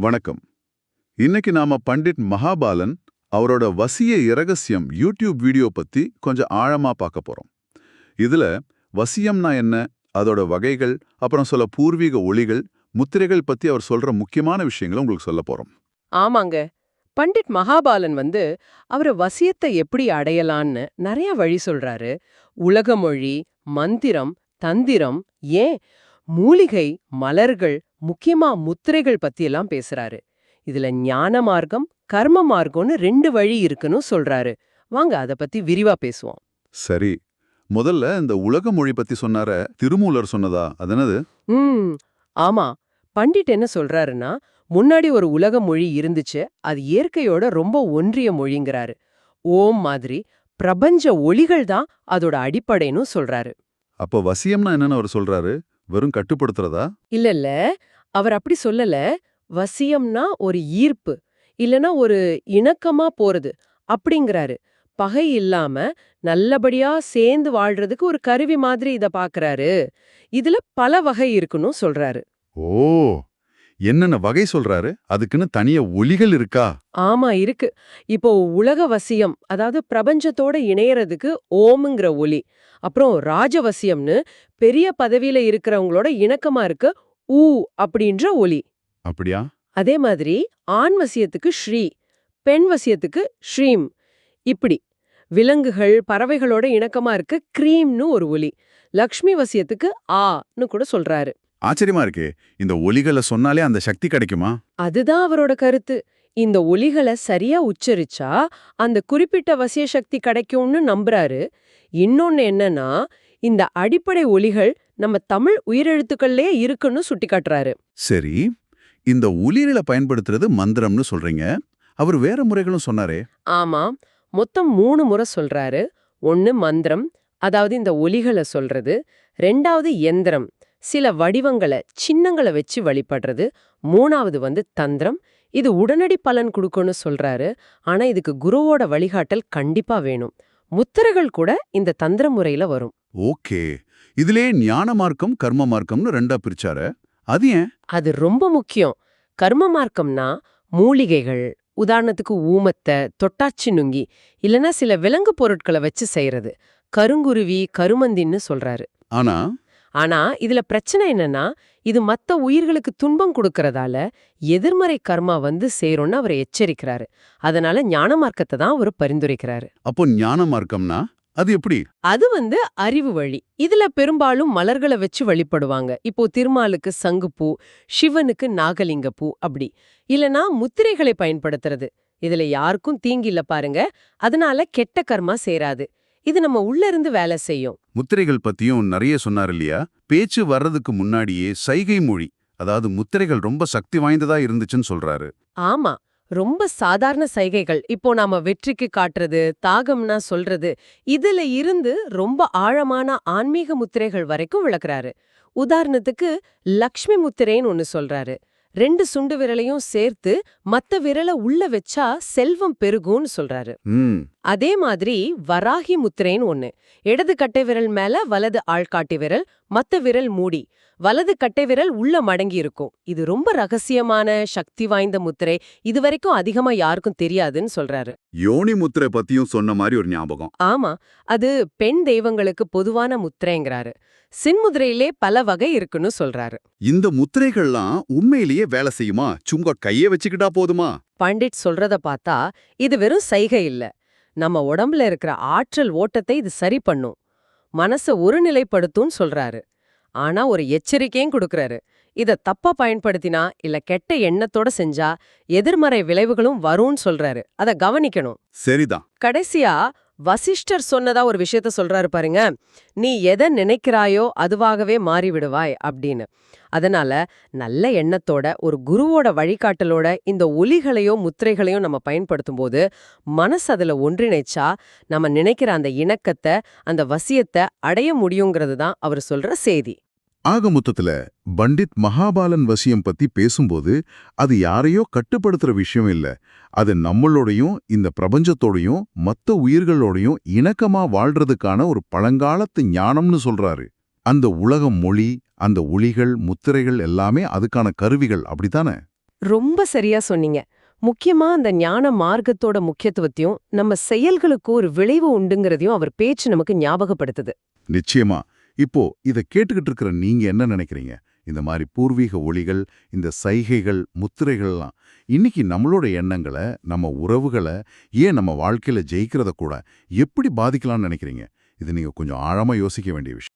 வணக்கம். இன்னைக்கு நாம பண்டிட் மகாபாலன் அவரோட வசிய இரகசியம் யூடியூப் வீடியோ பத்தி கொஞ்சம் ஆழமா பார்க்க போறோம். இதுல வசியம்னா என்ன அதோட வகைகள் அப்புறம் சொல்ல பூர்வீக ஒளிகள் முத்திரைகள் பத்தி அவர் சொல்ற முக்கியமான விஷயங்களை உங்களுக்கு சொல்ல போறோம். ஆமாங்க. பண்டிட் மகாபாலன் வந்து அவர் வசியத்தை எப்படி அடையலான்னு நிறைய வழி சொல்றாரு. உலக மொழி மந்திரம் தந்திரம் ஏன்? மூலிகை மலர்கள் முக்கியமா முத்திரைகள் பத்தியெல்லாம் பேசுறாரு. இதுல ஞான மார்க்கம் கர்ம மார்க்கம்னு ரெண்டு வழி இருக்குன்னு சொல்றாரு. வாங்க அத பத்தி விரிவா பேசுவோம். சரி. முதல்ல இந்த உலக மொழி பத்தி சொன்னார திருமூலர் சொன்னதா? அதனது ம் ஆமா. பண்டிட் என்ன சொல்றாருன்னா முன்னாடி ஒரு உலக மொழி இருந்துச்சு அது இயற்கையோட ரொம்ப ஒன்றிய மொழிங்கிறாரு. ஓம் மாதிரி பிரபஞ்ச ஒளிகள் தான் அதோட அடிப்படைன்னு சொல்றாரு. அப்போ வசியம்னா என்னன்னு அவர் சொல்றாரு? வெறும் கட்டுப்படுத்துறதா? இல்ல இல்ல அவர் அப்படி சொல்லல. வசியம்னா ஒரு ஈர்ப்பு இல்லனா ஒரு இணக்கமா போறது அப்படிங்கிறாரு. பகை இல்லாம நல்லபடியா சேர்ந்து வாழ்றதுக்கு ஒரு கருவி மாதிரி இத பாக்குறாரு. இதுல பல வகை இருக்குன்னு சொல்றாரு. ஓ! என்னென்ன வகை சொல்றாரு? அதுக்குன்னு தனிய ஒளிகள் இருக்கா? ஆமா இருக்கு. இப்போ உலக வசியம் அதாவது பிரபஞ்சத்தோட இணையறதுக்கு ஓம்ங்கிற ஒலி அப்புறம் ராஜவசியம்னு பெரிய பதவியில இருக்கிறவங்களோட இணக்கமா இருக்க ஊ அப்படின்ற ஒலி. அப்படியா? அதே மாதிரி ஆண் வசியத்துக்கு ஸ்ரீ பெண் வசியத்துக்கு ஸ்ரீம். இப்படி விலங்குகள் பறவைகளோட இணக்கமா இருக்க க்ரீம்னு ஒரு ஒலி லக்ஷ்மி வசியத்துக்கு ஆன்னு கூட சொல்றாரு. ஆச்சரியமா இருக்கே. இந்த ஒலிகளை சொன்னாலே அந்த சக்தி கிடைக்குமா? அதுதான் அவரோட கருத்து. இந்த ஒலிகளை சரியா உச்சரிச்சா அந்த குறிப்பிட்ட வசிய சக்தி கிடைக்கும்னு நம்புறாரு. இன்னொன்னு என்னன்னா இந்த அடிப்படை ஒலிகள் நம்ம தமிழ் உயிரெழுத்துக்கள்லே இருக்குன்னு சுட்டிக்காட்டுறாரு. சரி இந்த ஒலிகளை பயன்படுத்துறது மந்திரம்னு சொல்றீங்க. அவர் வேற முறைகளும் சொன்னாரே. ஆமா மொத்தம் மூணு முறை சொல்றாரு. ஒன்னு மந்திரம் அதாவது இந்த ஒலிகளை சொல்றது. ரெண்டாவது எந்திரம். சில வடிவங்களை சின்னங்களை வச்சு வழிபடுறது. மூணாவது வந்து தந்திரம். இது உடனடி பலன் கொடுக்கும்னு சொல்றாரு. ஆனா இதுக்கு குருவோட வழிகாட்டல் கண்டிப்பா வேணும். முத்திரைகள் கூட இந்த தந்திர முறையில வரும். ஓகே. இதுலே ஞான மார்க்கம் கர்ம மார்க்கம்னு ரெண்டா பிரிச்சாரு. அது ஏன்? அது ரொம்ப முக்கியம். கர்ம மார்க்கம்னா மூலிகைகள் உதாரணத்துக்கு ஊமத்தை தொட்டாச்சி நுங்கி இல்லனா சில விலங்கு பொருட்களை வச்சு செய்யறது கருங்குருவி கருமந்தின்னு சொல்றாரு. ஆனா ஆனா இதுல பிரச்சனை என்னன்னா இது மத்த உயிர்களுக்கு துன்பம் கொடுக்கறதால எதிர்மறை கர்மா வந்து சேரும்னு அவர் எச்சரிக்கிறாரு. அதனால ஞான மார்க்கத்தை தான் அவர் பரிந்துரைக்கிறாரு. அப்போ ஞான மார்க்கம்னா அது எப்படி? அது வந்து அறிவு வழி. இதுல பெரும்பாலும் மலர்களை வச்சு வழிபடுவாங்க. இப்போ திருமாலுக்கு சங்குப்பூ சிவனுக்கு நாகலிங்கப்பூ அப்படி. இல்லனா முத்திரைகளை பயன்படுத்துறது. இதுல யாருக்கும் தீங்கில்ல பாருங்க. அதனால கெட்ட கர்மா சேராது. இது நம்ம உள்ள இருந்து வேலை செய்யும். முத்திரைகள் பத்தியும் நிறைய சொன்னார் இல்லையா? பேச்சு வர்றதுக்கு முன்னாடியே சைகை மொழி அதாவது முத்திரைகள் ரொம்ப சக்தி வாய்ந்ததா இருந்துச்சுன்னு சொல்றாரு. ஆமா ரொம்ப சாதாரண சைகைகள். இப்போ நாம வெற்றிக்கு காட்டுறது தாகம்னா சொல்றது இதுல இருந்து ரொம்ப ஆழமான ஆன்மீக முத்திரைகள் வரைக்கும் விளக்குறாரு. உதாரணத்துக்கு லக்ஷ்மி முத்திரைன்னு ஒன்னு சொல்றாரு. ரெண்டு சுண்டு விரலையும் சேர்த்து மத்த விரலை உள்ள வச்சா செல்வம் பெருகும்னு சொல்றாரு. அதே மாதிரி வராகி முத்திரைன்னு ஒண்ணு. இடது கட்டை விரல் மேல வலது ஆள்காட்டி விரல் மத்த விரல் மூடி வலது கட்டை விரல் உள்ள மடங்கி இருக்கும் இது ரொம்ப ரகசியமான சக்தி வாய்ந்த முத்திரை. இதுவரைக்கும் அதிகமா யாருக்கும் தெரியாதுன்னு சொல்றாரு. யோனி முத்திரை பத்தியும் சொன்ன மாதிரி ஒரு ஞாபகம். ஆமா அது பெண் தெய்வங்களுக்கு பொதுவான முத்திரைங்கிறாரு. சின்முதிரையிலே பல வகை இருக்குன்னு சொல்றாரு. இந்த முத்திரைகள்லாம் உண்மையிலேயே வேலை செய்யுமா? சும்மா கைய வச்சுக்கிட்டா போதுமா? பண்டிட் சொல்றத பார்த்தா இது வெறும் சைகை இல்ல. நம்ம உடம்புல இருக்கிற ஆற்றல் ஓட்டத்தை இது சரி பண்ணும். மனச ஒருநிலைப்படுத்தும்னு சொல்றாரு. ஆனா ஒரு எச்சரிக்கையும் கொடுக்கறாரு. இத தப்பா பயன்படுத்தினா இல்ல கெட்ட எண்ணத்தோட செஞ்சா எதிர்மறை விளைவுகளும் வரும்னு சொல்றாரு. அத கவனிக்கணும். சரிதான். கடைசியா வசிஷ்டர் சொன்னதா ஒரு விஷயத்த சொல்றாரு பாருங்க. நீ எதை நினைக்கிறாயோ அதுவாகவே மாறிவிடுவாய் அப்படின்னு. அதனால நல்ல எண்ணத்தோட ஒரு குருவோட வழிகாட்டலோட இந்த ஒலிகளையோ முத்திரைகளையோ நம்ம பயன்படுத்தும் போது மனசு அதுல ஒன்றிணைச்சா நம்ம நினைக்கிற அந்த இணக்கத்தை அந்த வசியத்தை அடைய முடியுங்கிறது தான் அவர் சொல்ற செய்தி. ஆக மொத்தத்துல பண்டித் மகாபாலன் வசியம் பத்தி பேசும்போது அது யாரையோ கட்டுப்படுத்துற விஷயம் இல்ல. அது நம்மளோடையும் இந்த பிரபஞ்சத்தோடையும் மத்த உயிர்களோடையும் இணக்கமா வாழ்றதுக்கான ஒரு பழங்காலத்து ஞானம்னு சொல்றாரு. அந்த உலகம் மொழி அந்த ஒளிகள் முத்திரைகள் எல்லாமே அதுக்கான கருவிகள். அப்படித்தானே? ரொம்ப சரியா சொன்னீங்க. முக்கியமா அந்த ஞான மார்க்கத்தோட முக்கியத்துவத்தையும் நம்ம செயல்களுக்கு ஒரு விளைவு உண்டுங்கிறதையும் அவர் பேச்சு நமக்கு ஞாபகப்படுத்துது. நிச்சயமா. இப்போ இதை கேட்டுக்கிட்டு இருக்கிற நீங்க என்ன நினைக்கிறீங்க? இந்த மாதிரி பூர்வீக ஒளிகள் இந்த சைகைகள் முத்திரைகள்லாம் இன்னைக்கு நம்மளோட எண்ணங்களை நம்ம உறவுகளை ஏன் நம்ம வாழ்க்கையில ஜெயிக்கிறத கூட எப்படி பாதிக்கலாம்னு நினைக்கிறீங்க? இது நீங்க கொஞ்சம் ஆழமா யோசிக்க வேண்டிய விஷயம்.